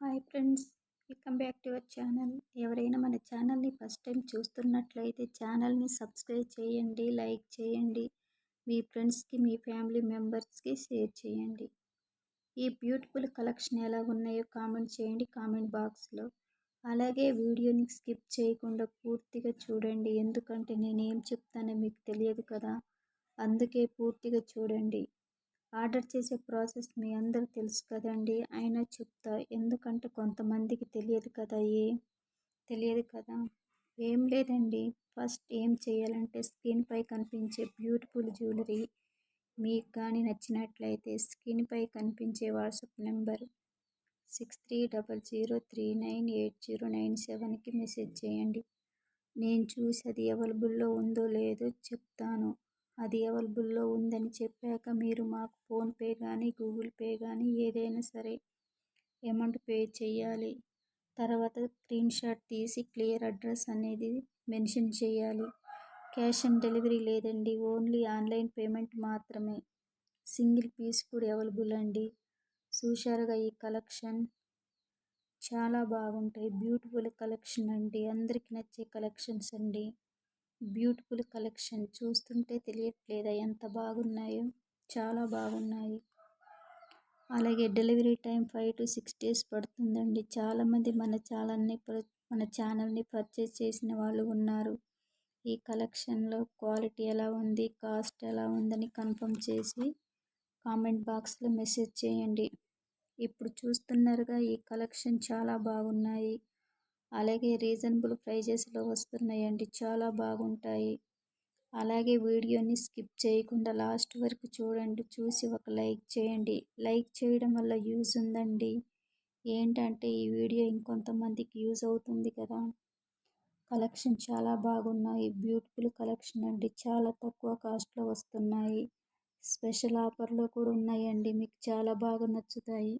Hi friends welcome back to our channel. ఎవరైనా మన ఛానల్ని ఫస్ట్ టైం చూస్తున్నట్లయితే ఛానల్ని సబ్స్క్రైబ్ చేయండి లైక్ చేయండి మీ ఫ్రెండ్స్కి మీ ఫ్యామిలీ మెంబర్స్కి షేర్ చేయండి. ఈ బ్యూటిఫుల్ కలెక్షన్ ఎలా ఉన్నాయో కామెంట్ చేయండి కామెంట్ బాక్స్లో. అలాగే వీడియోని స్కిప్ చేయకుండా పూర్తిగా చూడండి. ఎందుకంటే నేను ఏం చెప్తానో మీకు తెలియదు కదా. అందుకే పూర్తిగా చూడండి. ఆర్డర్ చేసే ప్రాసెస్ మీ అందరూ తెలుసు కదండి. అయినా చెప్తా. ఎందుకంటే కొంతమందికి తెలియదు కదా ఏ తెలియదు కదా. ఏం లేదండి. ఫస్ట్ ఏం చేయాలంటే స్క్రీన్పై కనిపించే బ్యూటిఫుల్ జ్యువెలరీ మీకు కానీ నచ్చినట్లయితే స్క్రీన్పై కనిపించే WhatsApp number six three double zero three nine eight zero nine సెవెన్కి మెసేజ్ చేయండి. నేను చూసి అది అవైలబుల్లో ఉందో లేదో చెప్తాను. అది అవైలబుల్లో ఉందని చెప్పాక మీరు మాకు ఫోన్పే కానీ గూగుల్ పే కానీ ఏదైనా సరే అమౌంట్ పే చేయాలి. తర్వాత స్క్రీన్ షాట్ తీసి క్లియర్ అడ్రస్ అనేది మెన్షన్ చేయాలి. క్యాష్ ఆన్ డెలివరీ లేదండి ఓన్లీ ఆన్లైన్ పేమెంట్ మాత్రమే. సింగిల్ పీస్ కూడా అవైలబుల్ అండి. చూశారుగా ఈ కలెక్షన్? చాలా బాగుంటాయి. బ్యూటిఫుల్ కలెక్షన్ అండి. అందరికి నచ్చే కలెక్షన్స్ అండి. Beautiful collection. చూస్తుంటే తెలియట్లేదా ఎంత బాగున్నాయో? చాలా బాగున్నాయి. అలాగే delivery time five to six days పడుతుందండి. చాలామంది మన ఛానల్ని మన ఛానల్ని పర్చేస్ చేసిన వాళ్ళు ఉన్నారు. ఈ కలెక్షన్లో క్వాలిటీ ఎలా ఉంది? కాస్ట్ ఎలా ఉందని కన్ఫర్మ్ చేసి కామెంట్ బాక్స్లో మెసేజ్ చేయండి. ఇప్పుడు చూస్తున్నారుగా ఈ కలెక్షన్ చాలా బాగున్నాయి. అలాగే రీజనబుల్ ప్రైజెస్లో వస్తున్నాయండి. చాలా బాగుంటాయి. అలాగే వీడియోని స్కిప్ చేయకుండా లాస్ట్ వరకు చూడండి. చూసి ఒక లైక్ చేయండి. లైక్ చేయడం వల్ల యూజ్ ఉందండి. ఏంటంటే ఈ వీడియో ఇంకొంతమందికి యూజ్ అవుతుంది కదా. కలెక్షన్ చాలా బాగున్నాయి. బ్యూటిఫుల్ కలెక్షన్ అండి. చాలా తక్కువ కాస్ట్లో వస్తున్నాయి. స్పెషల్ ఆఫర్లో కూడా ఉన్నాయండి. మీకు చాలా బాగా నచ్చుతాయి.